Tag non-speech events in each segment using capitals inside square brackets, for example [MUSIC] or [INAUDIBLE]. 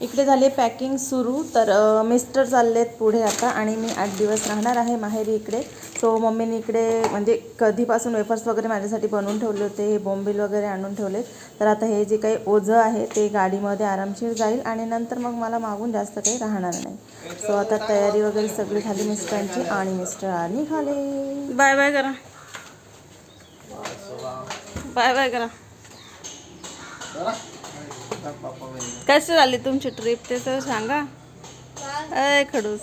इकडे झाले पॅकिंग सुरू तर मिस्टर चाललेत पुढे आता आणि मी आठ दिवस राहणार आहे माहेरी इकडे. सो मम्मीने इकडे म्हणजे कधीपासून वेफर्स वगैरे माझ्यासाठी बनवून ठेवले होते हे बॉम्बिल वगैरे आणून ठेवले. तर आता हे जे काही ओझं आहे ते गाडीमध्ये आरामशीर जाईल आणि नंतर मग मला मागून जास्त काही राहणार नाही. सो आता तयारी वगैरे सगळी झाली मिस्टरांची आणि मिस्टर आणि खाले. बाय बाय करा. बाय बाय करा. कशी झाली तुमची ट्रिप ते तर सांगा. अय खडूस.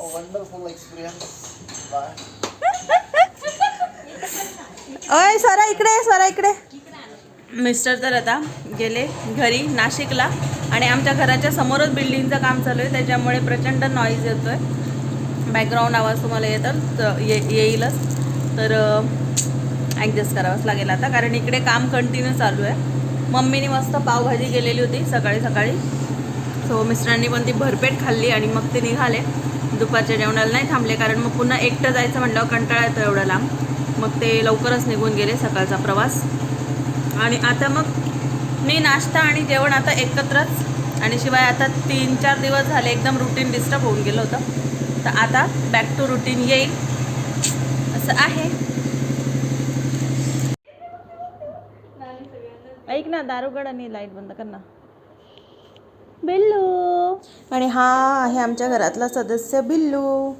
अय स्वरा इकडे स्वरा इकडे. मिस्टर तर आता गेले घरी नाशिकला आणि आमच्या घराच्या समोरच बिल्डिंगचं काम चालू आहे. त्याच्यामुळे प्रचंड नॉईज येतोय. बॅकग्राऊंड आवाज तुम्हाला येतात तर ये येईलच. तर ॲडजस्ट करावंच लागेल आता. कारण इकडे काम कंटिन्यू चालू आहे. मम्मीने मस्त पावभाजी केलेली होती सकाळी सकाळी. सो मिस्टरांनी पण ती भरपेट खाल्ली आणि मग ते निघाले. दुपारच्या जेवणाला नाही थांबले कारण मग पुन्हा एकटं जायचं म्हटल्यावर कंटाळा येतो एवढा लांब. मग ते लवकरच निघून गेले सकाळचा प्रवास. आणि आता मग मी नाश्ता आणि जेवण आता एकत्रच. आणि शिवाय आता तीन चार दिवस झाले एकदम रुटीन डिस्टर्ब होऊन गेलं होतं. तर आता बॅक टू रुटीन येईल. असं आहे. ना दारुगड आणि लाइट बंद कर ना. बिल्लू. आणि हा आहे आमच्या घरातला सदस्य बिल्लू.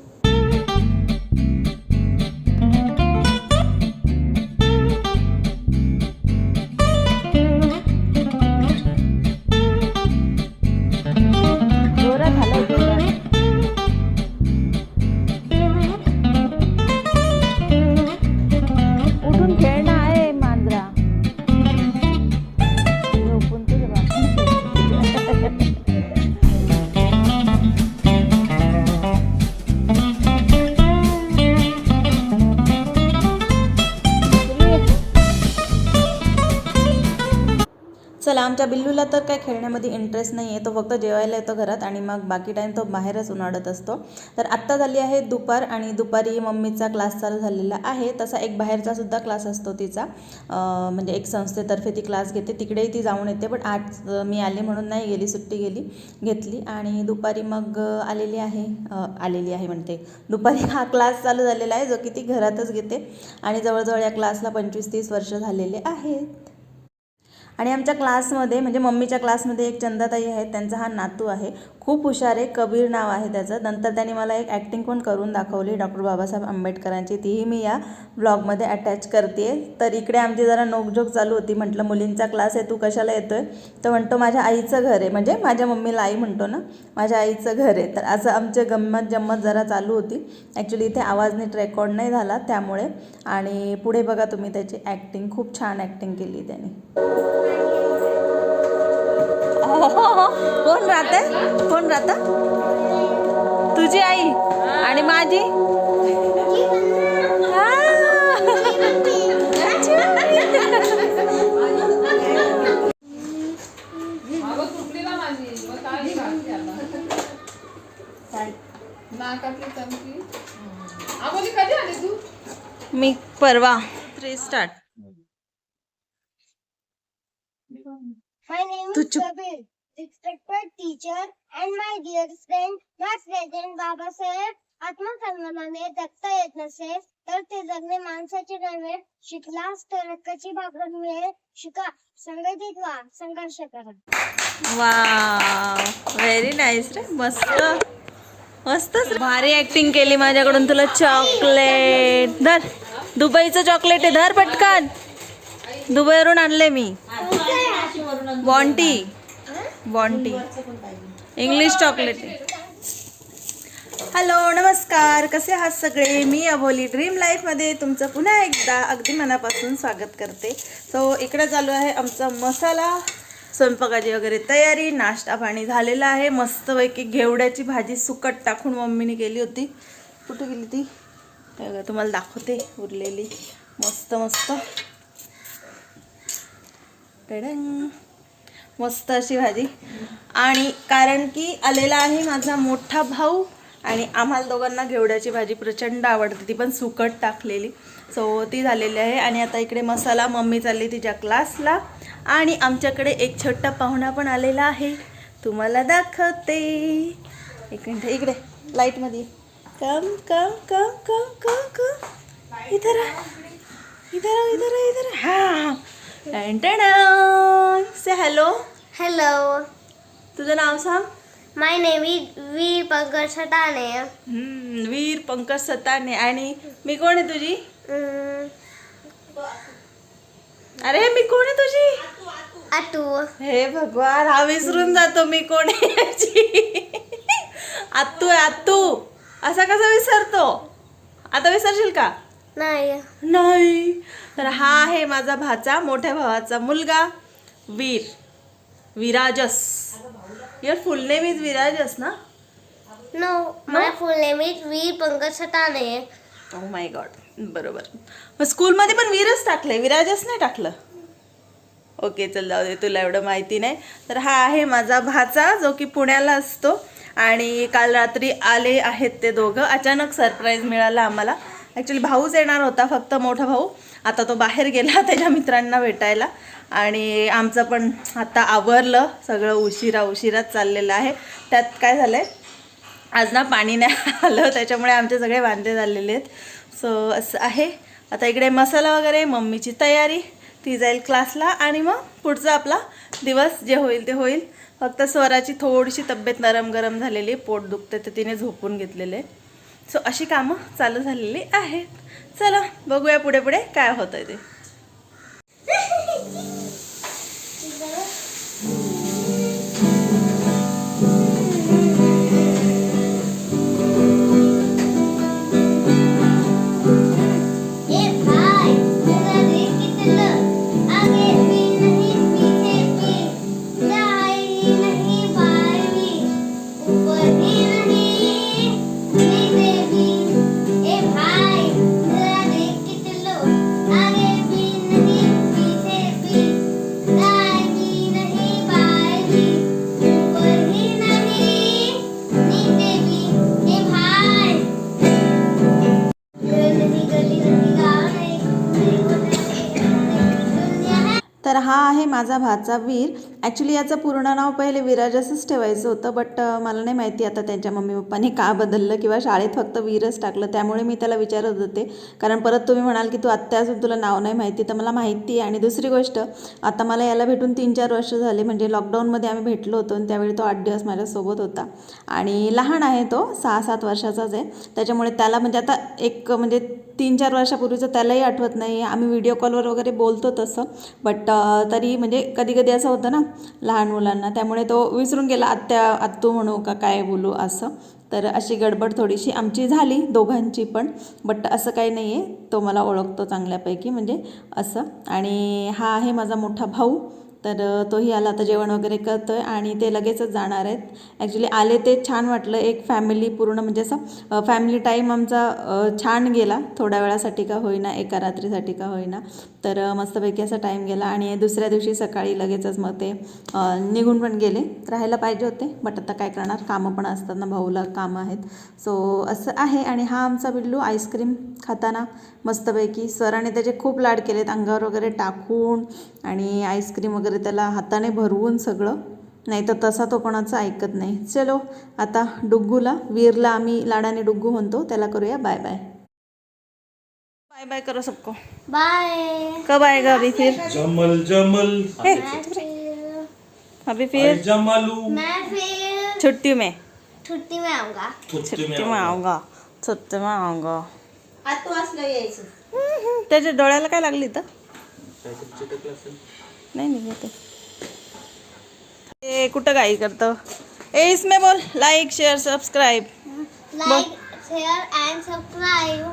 आमच्या बिल्लूला तर काय खेळण्यामध्ये इंटरेस्ट नाही आहे तो फक्त जेवायला येतो घरात आणि मग बाकी टाईम तो बाहेरच उन्हाळत असतो. तर आत्ता झाली आहे दुपार आणि दुपारी मम्मीचा क्लास चालू झालेला आहे. तसा एक बाहेरचा सुद्धा क्लास असतो तिचा. म्हणजे एक संस्थेतर्फे ती क्लास घेते. तिकडेही ती जाऊन येते पण आज मी आले म्हणून नाही गेली सुट्टी गेली घेतली. आणि दुपारी मग आलेली आहे. आलेली आहे म्हणते. दुपारी हा क्लास चालू झालेला आहे जो की ती घरातच घेते. आणि जवळजवळ या क्लासला पंचवीस तीस वर्ष झालेले आहेत. आणि आमच्या क्लासमध्ये म्हणजे मम्मीच्या क्लासमध्ये एक चंदाताई आहेत त्यांचा हा नातू आहे. खूप हुशार आहे. कबीर नाव आहे त्याचं. नंतर त्यांनी मला एक ॲक्टिंग पण करून दाखवली. डॉक्टर बाबासाहेब आंबेडकरांची. तीही मी या ब्लॉगमध्ये अटॅच करते तर इकडे आमची जरा नोकझोक चालू होती. म्हटलं मुलींचा क्लास आहे. तू कशाला येतोय? तर म्हणतो माझ्या आईचं घर आहे. म्हणजे माझ्या मम्मीला आई म्हणतो ना माझ्या आईचं घर आहे. तर असं आमचे गंमत जम्मत जरा चालू होती. ॲक्च्युली इथे आवाज नीट रेकॉर्ड नाही झाला त्यामुळे. आणि पुढे बघा तुम्ही त्याची ॲक्टिंग खूप छान ॲक्टिंग केली त्याने. कोण राहते? कोण राहत? तुझी आई आणि माझी? मी परवा. Three start My name is chup. Kabir, respected teacher and my dear friend, my president Babasaheb आत्मसन्मानाने जगता येत नसेल तर ते जगणे माणसाचे नव्हे. शिकलास तर हक्काची भाकरी मिळेल. शिका संघटित व्हा संघर्ष करा. वा व्हेरी नाईस रे मस्त. मस्तच भारी ऍक्टिंग केली माझ्याकडून तुला चॉकलेट धर दुबईचं चॉकलेट आहे धर पटकन. दुबईवरून आणले मी. Bounty Bounty English chocolate. Hello नमस्कार. कसे आहात सगळे? मी अभोली ड्रीम लाईफमध्ये तुमचं पुन्हा एकदा अगदी मनापासून स्वागत करते. सो इकडे चालू आहे आमचा मसाला स्वयंपाकाची वगैरे तयारी नाश्ता पाणी झालेला आहे. मस्तपैकी घेवड्याची भाजी सुकट टाकून मम्मीने केली होती. कुठे गेली ती? तुम्हाला दाखवते उरलेली. मस्त मस्त. मस्त अशी भाजी. आणि कारण की आलेला आहे माझा मोठा भाऊ आणि आम्हाला दोघांना घेवड्याची भाजी प्रचंड आवडते. ती पण सुकट टाकलेली. सो ती झालेली आहे. आणि आता इकडे मसाला मम्मी चालली तिच्या क्लासला. आणि आमच्याकडे एक छोटा पाहुणा पण आलेला आहे. तुम्हाला दाखवते. एक मिनटं इकडे. लाईटमध्ये कम कम कम कम कम कम इधर इधर इधर इधर हां हा. से हॅलो हॅलो तुझं नाव सांग. My name is Veer Pankaj Satane. Hmm, Veer Pankaj सताने आणि मी कोण आहे तुझी? अरे मी कोण आहे तुझी? आटू हे भगवान हा विसरून जातो मी कोण आहे याची. आत्तू आहे आत्तू असा कसा विसरतो? आता विसरशील का? नाही. नाही. तर हा आहे माझा भाचा मोठ्या भावाचा मुलगा Veer. Virajas. Your full name is Virajas ना? No my full name is Veer Pankaj Satane oh my god बरोबर. मग स्कूलमध्ये पण वीरच टाकलंय. विराजच नाही टाकलं. ओके चल जाऊ दे. तुला एवढं माहिती नाही. तर हा आहे माझा भाचा जो की पुण्याला असतो. आणि काल रात्री आले आहेत ते दोघं. अचानक सरप्राईज मिळाला आम्हाला. ॲक्च्युली भाऊच येणार होता फक्त मोठा भाऊ. आता तो बाहेर गेला [LAUGHS] त्याच्या मित्रांना भेटायला. आणि आमचं पण आता आवरलं. सगळं उशिरा उशिराच चाललेलं आहे. त्यात काय झालं आहे आज ना पाणी नाही [LAUGHS] आलं त्याच्यामुळे आमचे सगळे वांदे झालेले आहेत. सो असं आहे. आता इकडे मसाला वगैरे मम्मीची तयारी. ती जाईल क्लासला आणि मग पुढचा आपला दिवस जे होईल ते होईल. फक्त स्वराची थोडीशी तब्येत नरम गरम झालेली पोट दुखते तर तिने झोपून घेतलेले सो अशी कामं चालू झालेली आहेत. चला बघूया पुढे पुढे काय होतं ते. [LAUGHS] तर हा आहे माझा भाचा वीर. ॲक्च्युली याचं पूर्ण नाव पहिले विराजसंच ठेवायचं होतं बट मला नाही माहिती आता त्यांच्या मम्मी पप्पांनी का बदललं किंवा शाळेत फक्त वीरच टाकलं त्यामुळे मी त्याला विचारत होते. कारण परत तुम्ही म्हणाल की तू आत्ता असून तुला नाव नाही माहिती तर मला माहिती आहे. आणि दुसरी गोष्ट आता मला याला भेटून तीन चार वर्ष झाले म्हणजे लॉकडाऊनमध्ये आम्ही भेटलो होतो आणि त्यावेळी तो आठ दिवस माझ्यासोबत होता. आणि लहान आहे तो सहा सात वर्षाचाच आहे. त्याच्यामुळे त्याला म्हणजे आता एक म्हणजे तीन चार वर्षापूर्वीचं त्यालाही आठवत नाही. आम्ही व्हिडिओ कॉलवर वगैरे बोलतो तसं बट तरी म्हणजे कधी कधी असं होतं ना लहान मुलांना. त्यामुळे तो विसरून गेला आत्या आत्तू म्हणू का काय बोलू? असं. तर अशी गडबड थोडीशी आमची झाली दोघांची पण. बट असं काही नाही आहे तो मला ओळखतो चांगल्यापैकी म्हणजे असं. आणि हा आहे माझा मोठा भाऊ. तर तोही आला. आता जेवण वगैरे करतो आहे आणि ते लगेचच जाणार आहेत. ॲक्च्युली आले ते छान वाटलं. एक फॅमिली पूर्ण म्हणजे असं फॅमिली टाईम आमचा छान गेला. थोड्या वेळासाठी का होईना एका रात्रीसाठी का होईना. तर मस्तपैकी असा टाईम गेला आणि दुसऱ्या दिवशी सकाळी लगेचच मग ते निघून पण गेले. राहायला पाहिजे होते बट आता काय करणार? कामं पण असतात ना भाऊला कामं आहेत. सो असं आहे आणि हा आमचा बिल्लू आईस्क्रीम खाताना मस्तपैकी सराने त्याचे खूप लाड केलेत. अंगावर वगैरे टाकून आणि आईस्क्रीम वगैरे त्याला हाताने भरवून सगळं. नाही तर तसा तो कोणाचं ऐकत नाही. चलो आता डुग्गूला वीरला आम्ही लाडाने डुग्गू म्हणतो त्याला करूया बाय बाय बाय बाय करो सबको. बाय कब आएगा अभी फिर जमल जमल. हे, मैं अभी फिर जमालू. फिर छुट्टी में. छुट्टी में आऊंगा। छुट्टी में आऊंगा. छुट्टी में आऊंगा. आता वाचलं यायचं. त्याच्या डोळ्याला काय लागली तर नाही नाही येते. ए कुठं काही करतं? ए इसमें बोल like share subscribe like share and subscribe